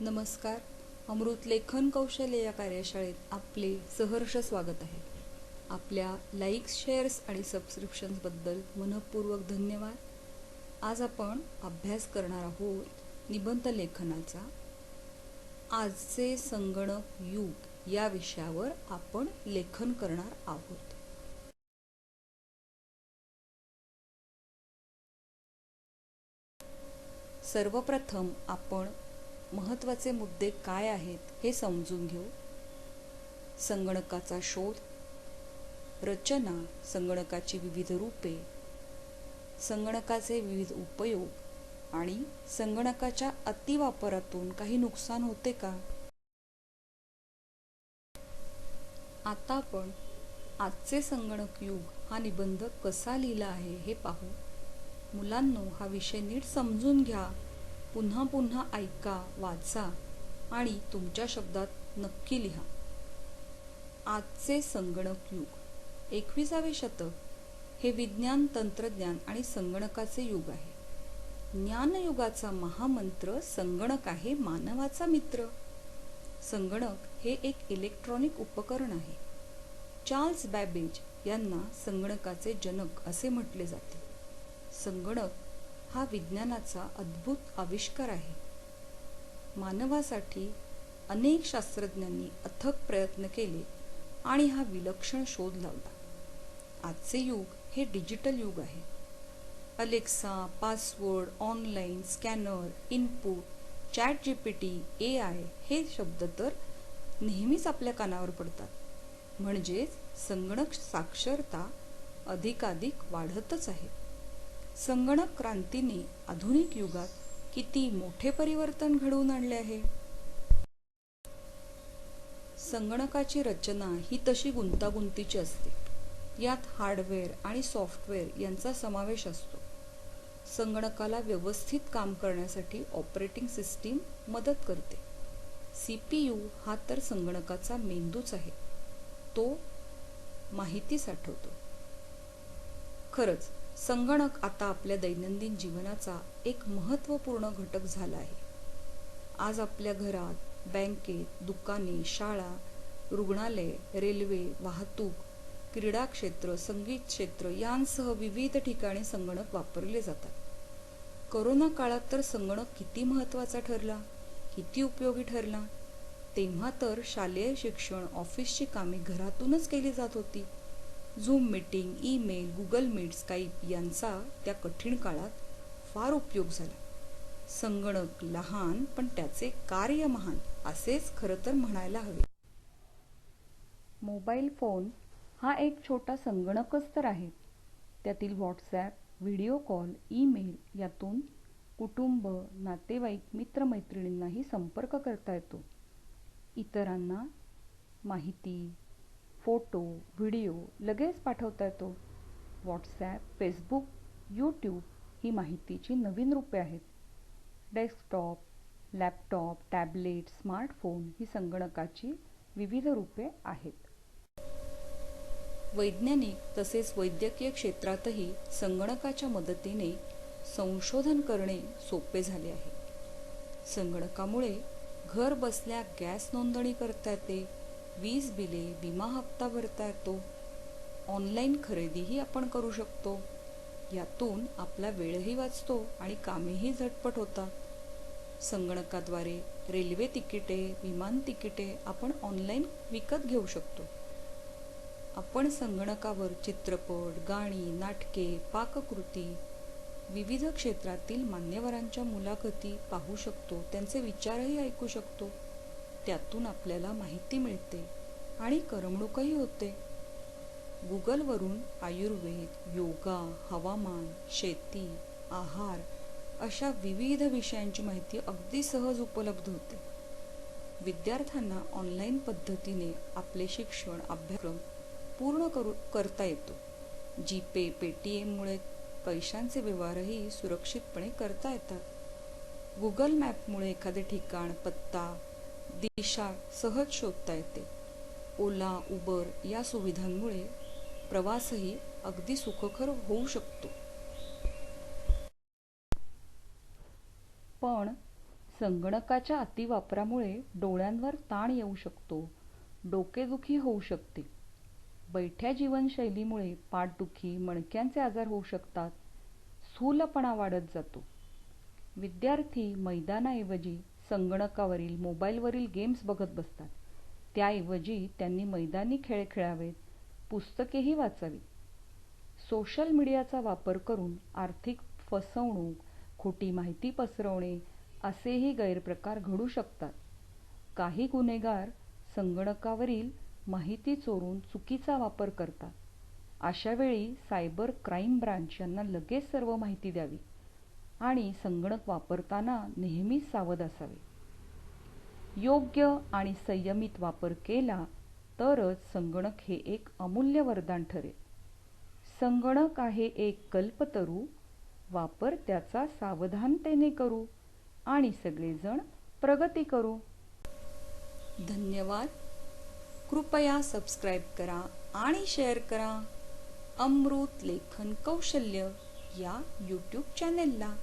नमस्कार. अमृत लेखन कौशल्य या कार्यशाळेत आपले सहर्ष स्वागत आहे. आपल्या लाईक्स शेअर्स आणि सबस्क्रिप्शन्सबद्दल मनपूर्वक धन्यवाद. आज आपण अभ्यास करणार आहोत निबंध लेखनाचा. आजचे संगणक युग या विषयावर आपण लेखन करणार आहोत. सर्वप्रथम आपण महत्त्वाचे मुद्दे काय आहेत हे समजून घेऊ. संगणकाचा शोध. रचना संगणकाची विविध रूपे. संगणकाचे विविध उपयोग आणि संगणकाच्या अतिवापरातून काही नुकसान होते का? आता आपण आजचे संगणक युग हा निबंध कसा लिहिला आहे हे पाहू. मुलांनो हा विषय नीट समजून घ्या. पुन्हा पुन्हा ऐका वाचा आणि तुमच्या शब्दात नक्की लिहा. आजचे संगणक युग. एकविसावे शतक. हे विज्ञान तंत्रज्ञान आणि संगणकाचे युग आहे. ज्ञानयुगाचा महामंत्र संगणक आहे मानवाचा मित्र. संगणक हे एक इलेक्ट्रॉनिक उपकरण आहे. चार्ल्स बॅबेज यांना संगणकाचे जनक असे म्हटले जाते. संगणक हा विज्ञानाचा अद्भुत आविष्कार आहे. मानवासाठी अनेक शास्त्रज्ञांनी अथक प्रयत्न केले आणि हा विलक्षण शोध लावला. आजचे युग हे डिजिटल युग आहे. Alexa password online scanner input chat G P T A I हे शब्द तर नेहमीच आपल्या कानावर पडतात. म्हणजेच संगणक साक्षरता अधिकाधिक वाढतच आहे. संगणक क्रांतीने आधुनिक युगात किती मोठे परिवर्तन घडवून आणले आहे? संगणकाची रचना ही तशी गुंतागुंतीची असते. यात हार्डवेअर आणि सॉफ्टवेअर यांचा समावेश असतो. संगणकाला व्यवस्थित काम करण्यासाठी ऑपरेटिंग सिस्टीम मदत करते. सी पी यू हा तर संगणकाचा मेंदूच आहे. तो माहिती साठवतो. खरंच संगणक आता आपल्या दैनंदिन जीवनाचा एक महत्त्वपूर्ण घटक झाला आहे. आज आपल्या घरात बँकेत दुकाने शाळा रुग्णालय रेल्वे वाहतूक क्रीडा क्षेत्र संगीत क्षेत्र यांसह विविध ठिकाणी संगणक वापरले जातात. करोना काळात तर संगणक किती महत्त्वाचा ठरला किती उपयोगी ठरला तेव्हा तर शालेय शिक्षण ऑफिसची कामे घरातूनच केली जात होती. Zoom meeting email Google Meet Skype यांचा त्या कठीण काळात फार उपयोग झाला. संगणक लहान पण त्याचे कार्य महान असेच खरं तर म्हणायला हवे. मोबाईल फोन हा एक छोटा संगणकच तर आहे. त्यातील व्हॉट्सॲप व्हिडिओ कॉल ईमेल यातून कुटुंब नातेवाईक मित्रमैत्रिणींनाही संपर्क करता येतो. इतरांना माहिती फोटो व्हिडिओ लगेच पाठवता येतो. व्हॉट्सॲप फेसबुक यूट्यूब ही माहितीची नवीन रूपे आहेत. डेस्कटॉप लॅपटॉप टॅबलेट स्मार्टफोन ही संगणकाची विविध रूपे आहेत. वैज्ञानिक तसेच वैद्यकीय क्षेत्रातही संगणकाच्या मदतीने संशोधन करणे सोपे झाले आहे. संगणकामुळे घर बसल्या गॅस नोंदणी करता येते वीज बिले विमा हप्ता भरता येतो. ऑनलाईन खरेदीही आपण करू शकतो. यातून आपला वेळही वाचतो आणि कामेही झटपट होतात. संगणकाद्वारे रेल्वे तिकिटे विमान तिकिटे आपण ऑनलाईन विकत घेऊ शकतो. आपण संगणकावर चित्रपट गाणी नाटके पाककृती विविध क्षेत्रातील मान्यवरांच्या मुलाखती पाहू शकतो त्यांचे विचारही ऐकू शकतो. त्यातून आपल्याला माहिती मिळते आणि करमणूकही होते. गुगलवरून आयुर्वेद योगा हवामान शेती आहार अशा विविध विषयांची माहिती अगदी सहज उपलब्ध होते. विद्यार्थ्यांना ऑनलाईन पद्धतीने आपले शिक्षण अभ्यासक्रम पूर्ण करू करता येतो. जी पे पेटीएममुळे पैशांचे व्यवहारही सुरक्षितपणे करता येतात. गुगल मॅपमुळे एखादे ठिकाण पत्ता दिशा सहज शोधता येते. ओला उबर या सुविधांमुळे प्रवासही अगदी सुखकर होऊ शकतो. पण संगणकाच्या अतिवापरामुळे डोळ्यांवर ताण येऊ शकतो डोकेदुखी होऊ शकते. बैठ्या जीवनशैलीमुळे पाठदुखी मणक्यांचे आजार होऊ शकतात. स्थूलपणा वाढत जातो. विद्यार्थी मैदानाऐवजी संगणकावरील मोबाईलवरील गेम्स बघत बसतात. त्याऐवजी त्यांनी मैदानी खेळ खेळावेत पुस्तकेही वाचावीत. सोशल मीडियाचा वापर करून आर्थिक फसवणूक खोटी माहिती पसरवणे असेही गैरप्रकार घडू शकतात. काही गुन्हेगार संगणकावरील माहिती चोरून चुकीचा वापर करतात. अशावेळी सायबर क्राईम ब्रांच यांना लगेच सर्व माहिती द्यावी. आणि संगणक वापरताना नेहमीच सावध असावे. योग्य आणि संयमित वापर केला तरच संगणक हे एक अमूल्य वरदान ठरेल. संगणक आहे एक कल्पतरू वापर त्याचा सावधानतेने करू आणि सगळेजण प्रगती करू. धन्यवाद. कृपया सबस्क्राईब करा आणि शेअर करा. अमृत लेखन कौशल्य या यूट्यूब चॅनेलला